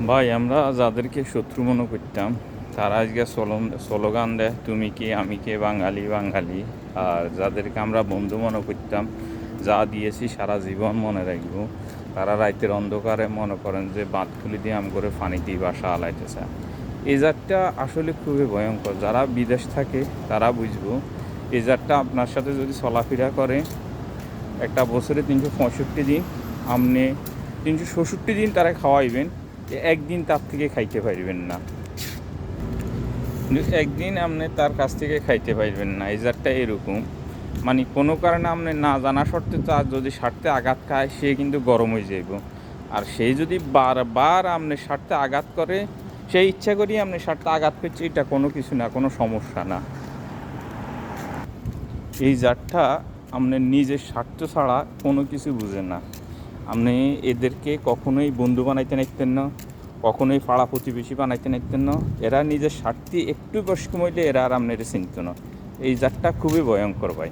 ভাই, আমরা যাদেরকে শত্রু মনে করতাম, তারা আজকে স্লোগান দেয়, তুমি কি, আমি কে, বাঙালি বাঙালি। আর যাদেরকে আমরা বন্ধু মনে করতাম, যা দিয়েছি সারা জীবন মনে রাখব, তারা রাতের অন্ধকারে মনে করেন যে বাঁধ খুলি দিয়ে আম করে ফানিতেই বাসা আলাইতেছে এই জাতটা আসলে খুবই ভয়ঙ্কর। যারা বিদেশ থাকে, তারা বুঝব, এই জাতটা আপনার সাথে যদি চলাফেরা করে, একটা বছরে তিনশো পঁয়ষট্টি দিন আপনি তিনশো ষষট্টি দিন তারা খাওয়াইবেন যে একদিন তার থেকে খাইতে পারবেন না। একদিন আপনি তার কাছ থেকে খাইতে পারবেন না, এই জাতটা এরকম। মানে কোনো কারণে আপনি না জানা সত্ত্বেও তার যদি স্বার্থে আঘাত খায়, সে কিন্তু গরম হয়ে যাইব। আর সেই যদি বারবার আপনি স্বার্থে আঘাত করে সেই ইচ্ছা করেই আপনি স্বার্থে আঘাত করছে, এটা কোনো কিছু না, কোনো সমস্যা না। এই জারটা আপনি নিজের স্বার্থ ছাড়া কোনো কিছু বুঝে না। আপনি এদেরকে কখনোই বন্ধু বানাইতে নাইতেন না, কখনোই পাড়া প্রতিবেশী বানাইতে নাইতেন না। এরা নিজের স্বার্থে একটু বয়স্ক মইলে এরা আর আপনার চিনত না। এই জাতটা খুবই ভয়ঙ্কর ভাই।